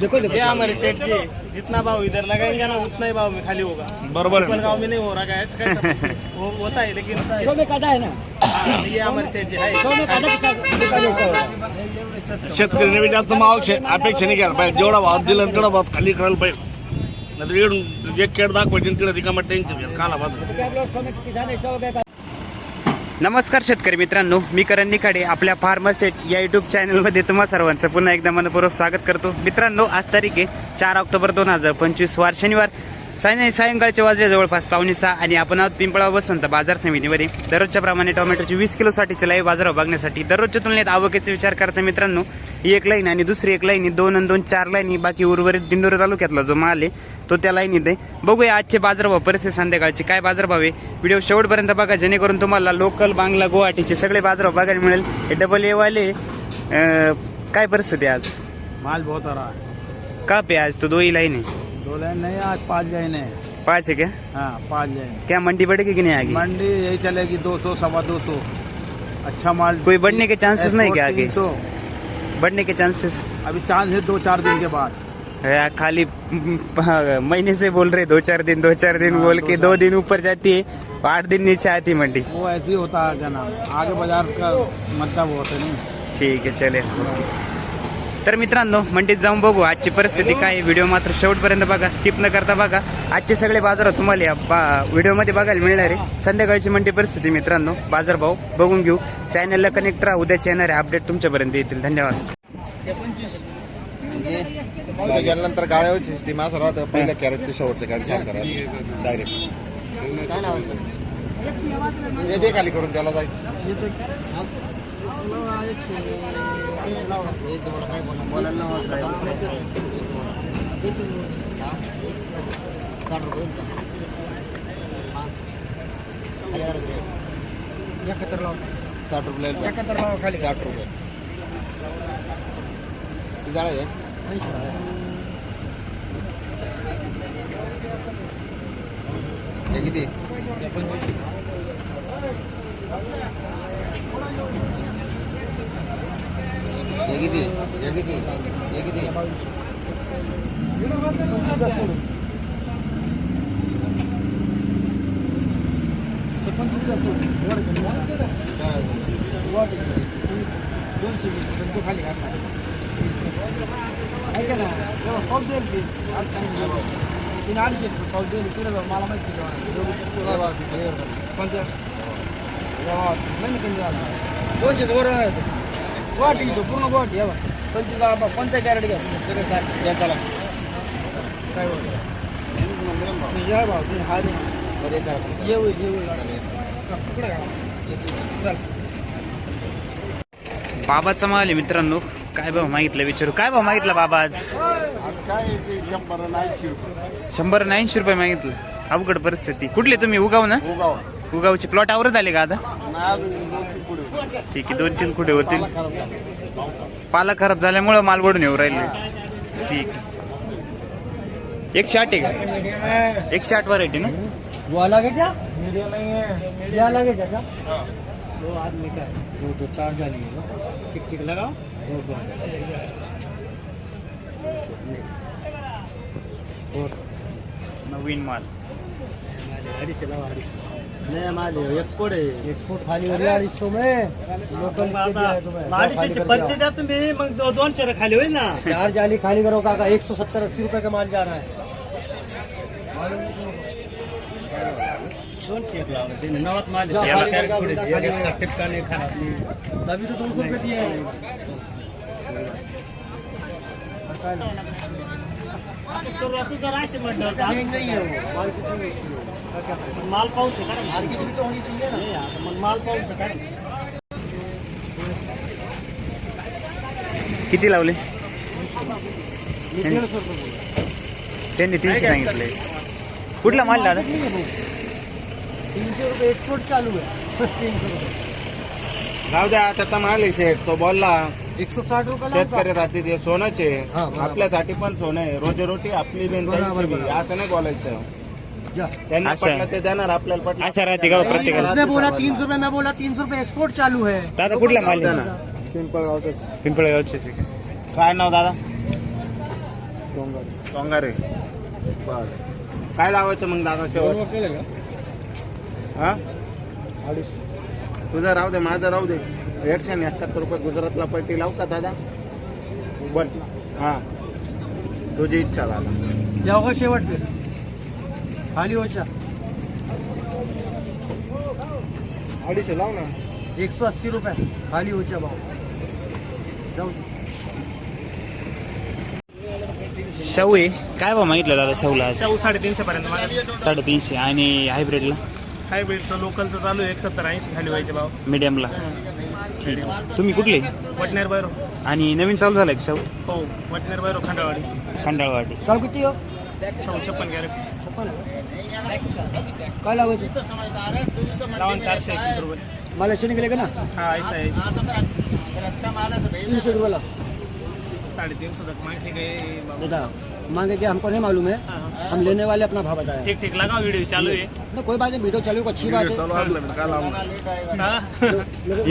देखो देखो। ये हमारे सेठ जी जितना भाव इधर लगाएंगे ना उतना ही भाव में खाली होगा. बरोबर ऊपर. गाँव में नहीं हो रहा है ऐसा कैसा वो होता है लेकिन सौ में काटा है ना? हाँ, ये हमारे सेठ जी सौ में काटा है के साथ दुकान होता होगा। शेतकऱ्यांनी बी जास्त मावक शे- अपेक्षा नाही केला. पाहिजे जेवढा भाव दिला ना तेवढा भाव खाली करायला पाहिजे. नाही तर इकडून एक केड दाखवायची तिकडे रिकामा टेन्शन काला सौ में किसान ऐसा हो गया था नमस्कार शेतकरी मित्रांनो मी करण निखाडे आपल्या फार्मसेट या युट्यूब चॅनलमध्ये तुम्हा सर्वांचं पुन्हा एकदा मनपूर्वक स्वागत करतो. मित्रांनो आज तारीख आहे चार ऑक्टोबर दोन हजार पंचवीस वार शनिवार. साय सायंकाळचे वाजले जवळपास पावणे सहा आणि आपण आहोत पिंपळा बसवंत बाजार समितीमध्ये. दररोजच्या प्रमाणे टोमॅटोची वीस किलोसाठीचे लाईव्ह बाजारावर बघण्यासाठी दररोजच्या तुलनेत आवकेचा विचार करता मित्रांनो ही एक लाईन आणि दुसरी एक लाईन दोन आणि दोन चार लाईनी बाकी उर्वरित दिंडोरी तालुक्यातला जो माल आहे तो त्या लाईनीत आहे बघूया आजचे बाजारभाव परिस्थिती संध्याकाळची काय बाजारभाव आहे. व्हिडिओ शेवटपर्यंत बघा जेणेकरून तुम्हाला लोकल बांगला गुवाहाटीचे सगळे बाजारभाव बघायला मिळेल. हे डबल ए वाले अं, काय परिस्थिती आहे आज? माल बहुत आ रहा का पे आज? तो दो ही लाइन है दो लाइन नहीं आज पाँच लाइन है। पाँच है क्या? हाँ पाँच लाइन क्या मंडी बढ़ेगी कि नहीं आएगी? मंडी यही चलेगी दो सौ सवा दो सौ। अच्छा माल कोई बढ़ने के chances नहीं क्या आगे? बढ़ने के चांसेस अभी चांस है दो चार दिन के बाद। खाली महीने से बोल रहे दो चार दिन दो चार दिन हाँ, बोल के दो दिन। ऊपर जाती है आठ दिन नीचे आती है मंडी। वो ऐसे ही होता है नाम? आगे बाज़ार का मतलब होता नहीं ठीक है चले। तर मित्रांनो मंडीत जाऊन बघू आजची परिस्थिती काय व्हिडिओ मात्र शेवटपर्यंत बघा स्किप न करता बघा. आजचे सगळे बाजार तुम्हाला या बा- व्हिडिओमध्ये बघायला मिळणार आहे. संध्याकाळची मंडी परिस्थिती मित्रांनो बाजारभाव बघून घेऊ. चॅनलला कनेक्ट राहा उद्याचे येणारे अपडेट तुमच्यापर्यंत येतील. धन्यवाद. गेल्यानंतर गाड्यावर सिस्टीम असं राहतं. पहिलं कॅरेट ते शेवटचं कॅरेट सांग करा. डायरेक्ट काय नाव आहे? खाली करून त्याला जाईल साठ रुपये साठ रुपये. किती जाळं आहे हे किती हे किती हे किती हे किती काय काय बा- हे बघा. दोनशे वर गुवाहाटी घेतो पूर्ण गुवाहाटी हवा पंचवीस कोणत्या कॅरेट घ्या सगळे सारखे द्या त्याला. काय होतं हे मंदिरात भाव. मी जा भाऊ मी हा दे बरं, हे करा फक्त. ये हे. चल, पुढे घाला. चल. बाबाचा माल मित्रांनो काय भाव मागितलं विचारू? काय भाव मागितला बाबा आज? शंभर ऐंशी रुपये. मागितलं. अवघड परिस्थिती. कुठले तुम्ही? उगाव. ना उगावचे. प्लॉट आवरत आले का आता? ठीक आहे दोन तीन कुठे होतील. पाला खराब झाल्यामुळं माल वडून येऊ राहिले. ठीक आहे. एकशे आठ आहे का? एकशे आठ व्हरायटी ना? वो अलग है क्या मीडियम नहीं है ये अलग है क्या दो आदमी का? दो दो चार जाली है ठीक ठीक लगाओ दो दो और नवीन माल. अडीचशे लावा अडीचशे नया माल है एक्सपोर्ट है एक्सपोर्ट खाली हो रही अडीचशे में लोकल अडीचशे पर्चे द्या तुम्ही मग दो- दोनशे खाली होईल ना चार जाली खाली करो काका एक सौ सत्तर अस्सी रुपए का माल जा रहा है दोनशे एक लावलं ते नवात माल जा, आहे. खाली कॅरेट करा, पुढे खाली एक- करा. एक टिपका नाही खराब नाही. अभी तो दो सौ रुपये दिए हैं सुरुवातीचं राशी म्हटलं होतं. नहीं नहीं है वो माल कितने में किलो? का क्या फायदा? माल पाहून ते करा. मार्केट भी तो होनी चाहिए ना मग माल पाहून ते करा. किती लावले त्यांनी तीनशे सांगितले कुठला माल दादा नहीं है वो। तीन सौ रुपये एक्सपोर्ट चालू है तीन सौ रुपये राहू द्या त्याचा माल आहे शेठ तो बोलला एक सौ साठ रुपये लावता. शेतकऱ्यासाठी ते सोनंच आहे हा. आपल्यासाठी पण सोनं आहे आपली बिन बरोबर, त्यांची बी. असं नाही बोलायचं। त्यांना असं. पटलं ते देणार आपल्याला पटलं. आशा राहते का हो प्रत्येकाला? बोला तीन सौ रुपये मैं बोला तीन सौ रुपये एक्सपोर्ट चालू है. दादा कुठला माल आहे? पिंपळगावचं. पिंपळगावचे काय नाव दादा? सोंगारे बर. काय लावायचं मग दादा शेवट? हा? तुझं राहू दे माझं राहू दे. एकशे एकाहत्तर रुपये गुजरातला पट्टी लावू का दादा? बन हा. तुझी इच्छा दादा. जाओ शेवट फिर खाली होचा अडीचशे लाव ना. एक सौ अस्सी रुपये. खाली होचा भाव. जाऊ शाहू आहे काय भाव मागितलं दादा शाहूला आज? शाहू साडेतीनशे पर्यंत साडेतीनशे. आणि हायब्रिडला हायब्रिडचं लोकलचं चालू आहे एक सत्तर ऐंशी खाली व्हायचे भाव. मीडियमला ठीक तुम्ही कुठले? वटनेर बैरो आणि नवीन चालू झालं का शाहू? हो वटनेर बैरो खंडावाडी खंडाळवाडी. शाहू किती हो? शाहू छप्पन कॅरेट. काय लावायचे लावून चारशे एकवीस रुपये. मला अच्छे निकलेगा ना? हा ऐसा है ऐसा. तीन सौ रुपये ला साढ़े तीन सौ तक मांग. गए दादा मांगे क्या हमको नहीं मालूम है हम लेने वाले अपना भाव बताए ठीक ठीक लगाओ वीडियो चालू है ना कोई बात नहीं वीडियो चालू है, अच्छी बात है। हाँ.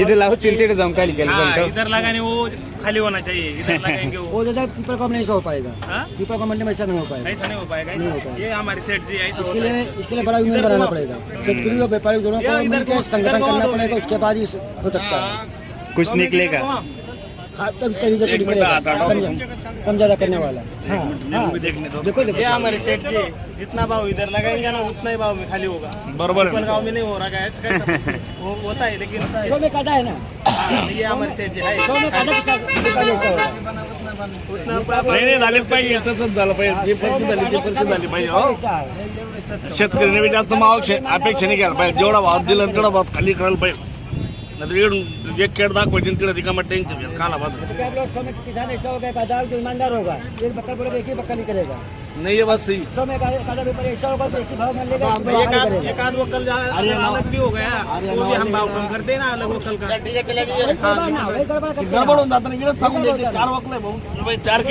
इथे लावतील तिथे जाऊन खाली केलं हाँ, बरं का? इधर लगाने वो खाली होना चाहिए इधर लगाएँगे वो। दादा पीपल कम नहीं हो पाएगा। हाँ? पीपल का मंडी में ऐसा नहीं हो पाएगा। ऐसा नहीं हो पाएगा नहीं हो पाएगा। ये हमारे सेठ जी ऐसा इसके लिए इसके लिए बड़ा यूनियन बनाना पड़ेगा। शेतकरी और व्यापारी दोनों को मिलकर संगठन करना पड़ेगा उसके बाद ही हो सकता है। कुछ निकलेगा। हाँ तब इसका रिज़ल्ट निकलेगा। कम- ज़्यादा करने वाला। हाँ हाँ। देखने दो। देखो ये देखो हमारे सेठ जी जितना भाव इधर लगाएँगे ना उतना ही भाव में खाली होगा। बरोबर गाँव में नहीं हो रहा है ऐसा होता है लेकिन सौ में काटा है ना। हाँ, ये हमारे नाही नाही झाले पाहिजे. तसंच झालं पाहिजे. परिस्थिती झाली ते परिस्थिती झाली पाहिजे हो. बी जास्त माव अपेक्षा नाही घ्यायला पाहिजे. जेवढा भाव दिला तेवढा भाव खाली करायला पाहिजे. नाही एक केड दाखवायची तिकडे रिकामा टेन्शन घ्या. काला बाजू आप लोग किसान ऐसा होगा एक होगा. एक बक्का बोलेगा एक ही बक्का नाही बस सही। एक ही भाव मान लेगा एक आध करेगा एक आध वो कल जा- अलग भी हो गया। वो भी हम भाव कम करते हैं ना अलग वो कल का गड़बड़ होऊन जातं इकडेच सांगून द्यायचे चार वकले भाऊ चार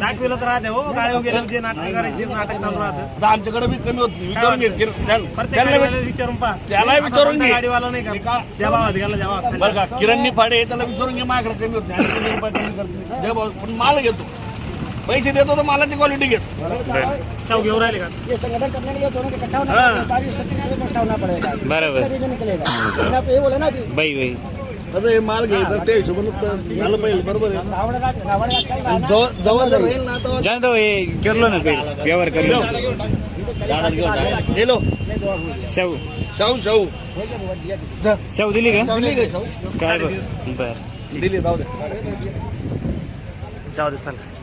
दाखविलंच राहते हो गाडी वगैरे जे नाटक करायचे ते नाटक चालू राहतं आता आमच्याकडे बी कमी होत विचारून घे किर- त्याला प्रत्येक त्याला गाडीवाल्याला बी- विचारून पहा त्यालाही विचारून घे. गाडीवाला नाही का त्या भावात गेला त्या भावात बरं का किरण निफाडे त्याला विचारून घे माझ्याकडे कमी होत नाही पण माल घेतो पैसे देतो तर मालाची क्वालिटी घेतो शाव घेऊन राहिले का? ये संगठन करने के लिए दोनों को इकट्ठा होना हाँ। पड़ेगा व्यापारी और सत्याग्रही को इकट्ठा होना पड़ेगा बराबर. इसका रीजन निकलेगा लेकिन आप ये बोले ना कि बाई बाई. कसं हे माल घ्यायचं ते हिशोबानं तर झालं पाहिजे बरोबर आहे. रावण राज रावण राज चल रहा है ना जवळ जवळ राहील ना जाण हे करलो ना पहिले. व्यवहार करलो. गेलो शाहू. शाहू शाहू. जा. शाहू दिली का? दिली का शाहू? काय बर. बर. दिली जाऊ दे. जाऊ दे चला.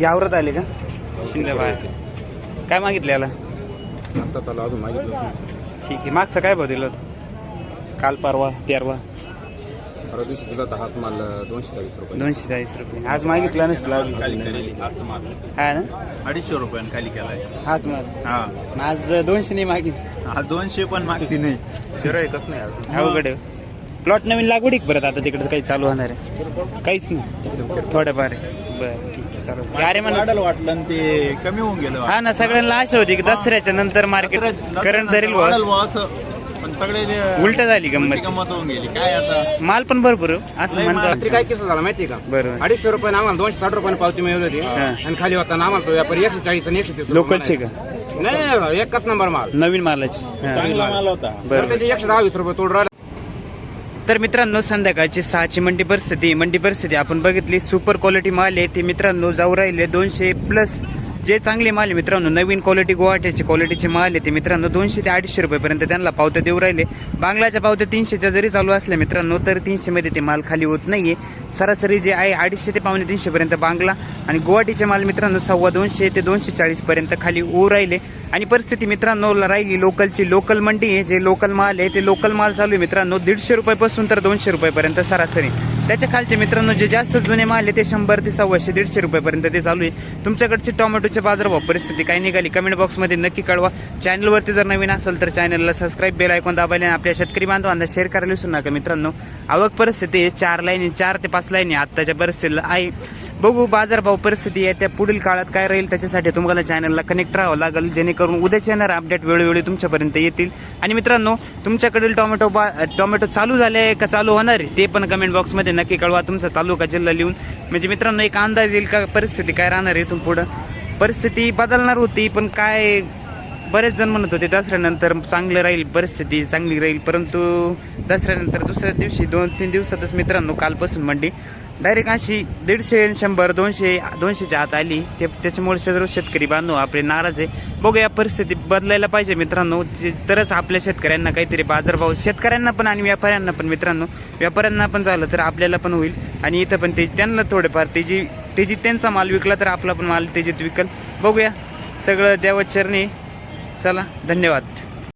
यावरत आले का? शिंदे बाहेर. काय मागितले याला? आता त्याला अजून मागितलं ठीक आहे. मागचं काय भाव दिलं? होतं? काल परवा तेरवा परवा दिवशी दिला तर हाच माल दोनशे चाळीस रुपये. दोनशे चाळीस रुपये. आज मागितला नसेल अजून हाच माल. हा ना? अडीचशे रुपयानं खाली केलाय. हाच माल. हा. आज दोनशे नाही मागितले. हा दोनशे पण मागती नाही. एकच नाही अजून. अवघड प्लॉट नवीन लागवडी का परत आता तिकडे काही चालू होणार आहे? काहीच नाही. थोडंफार आहे. बरं ठीक आहे चालू. अरे मला वाढलं वाटलं आणि ते कमी होऊन गेलं हा ना सगळ्यांना आशा होती की दसऱ्याच्या नंतर मार्केट करंट धरेल वाढल बॉस बुवा असं पण सगळे जे उलट झाली गंमत. गंमत होऊन गेली. काय आता? माल पण भरपूर आहे, असं. म्हणतात. काय केस झाला माहिती का? बरोबर अडीचशे रुपये आम्हाला दोनशे साठ रुपयाने पावती मिळवली होती. आणि खाली होता आम्हाला तो व्यापारी एकशे चाळीस आणि एकशे तीस रुपये लोकलचे का? म्हणायचा. नाही नाही, एकच नंबर माल. नवीन मालाची. हा. चांगला माल होता. बरोबर त्याचे एकशे दहा वीस रुपये तोड राहिला. तर मित्रांनो संध्याकाळची सहाची मंडी परिस्थिती मंडी परिस्थिती आपण बघितली. सुपर क्वालिटी माल आहे. ती मित्रांनो जाऊ राहिले दोनशे प्लस जे चांगले माल आहे मित्रांनो नवीन क्वालिटी गुवाहाटीचे क्वालिटीचे माल आहे ते मित्रांनो दोनशे ते अडीचशे रुपयेपर्यंत त्यांना पावत्या देऊ राहिले. बांगलाच्या पावत्या तीनशेच्या जरी चालू असल्या मित्रांनो तर तीनशेमध्ये ते माल खाली होत नाहीये. सरासरी जे आहे अडीचशे ते पावणे तीनशेपर्यंत बांगला आणि गुवाहाटीचे माल मित्रांनो सव्वा दोनशे ते दोनशे चाळीसपर्यंत खाली होऊ राहिले. आणि परिस्थिती मित्रांनो राहिली लोकलची लोकल मंडी आहे. जे लोकल माल आहे ते लोकल माल चालू आहे मित्रांनो दीडशे रुपयापासून तर दोनशे रुपयापर्यंत सरासरी. त्याच्या खालचे मित्रांनो जे जास्त जुने माल आहे ते शंभर ते सव्वाशे दीडशे रुपयापर्यंत ते चालू आहे. तुमच्याकडचे टोमॅटोचे बाजारभाव परिस्थिती काय निघाली? कमेंट बॉक्समध्ये नक्की कळवा. चॅनलवरती जर नवीन असेल तर चॅनलला सबस्क्राईब बेल ऐकून दाबायला आणि आपल्या शेतकरी बांधवांना शेअर करायला विसरू नका मित्रांनो. आवक परिस्थिती चार लाईनी चार ते पाच लाईनी आत्ताच्या परिस्थितीला आहे. बघू बाजारभाव परिस्थिती आहे त्या पुढील काळात काय राहील त्याच्यासाठी तुम्हाला चॅनलला कनेक्ट राहावं लागेल जेणेकरून उद्याच येणार अपडेट वेळोवेळी तुमच्यापर्यंत येतील. आणि मित्रांनो तुमच्याकडील टोमॅटो बा टोमॅटो चालू झाले आहे का चालू होणार आहे ते पण कमेंट बॉक्समध्ये नक्की कळवा. तुमचा तालुका जिल्हा लिहून. म्हणजे मित्रांनो एक अंदाज येईल का परिस्थिती काय राहणार आहे इथून पुढं? परिस्थिती बदलणार होती पण काय बरेच जण म्हणत होते दसऱ्यानंतर चांगलं राहील परिस्थिती चांगली राहील. परंतु दसऱ्यानंतर दुसऱ्या दिवशी दोन तीन दिवसातच मित्रांनो कालपासून मंडी डायरेक्ट अशी दीडशे शंभर दोनशे दोनशेच्या आत आली. ते त्याच्यामुळे सर्व शेतकरी बांधव आपले नाराज आहे. बघू या परिस्थिती बदलायला पाहिजे मित्रांनो. तरच आपल्या शेतकऱ्यांना काहीतरी बाजारभाव शेतकऱ्यांना पण आणि व्यापाऱ्यांना पण मित्रांनो. व्यापाऱ्यांना पण झालं तर आपल्याला पण होईल. आणि इथं पण ते त्यांना थोडेफार तेजी जी त्यांचा माल विकला तर आपला पण माल तेजीत विकल. बघूया. सगळं देवाचरणी चला धन्यवाद.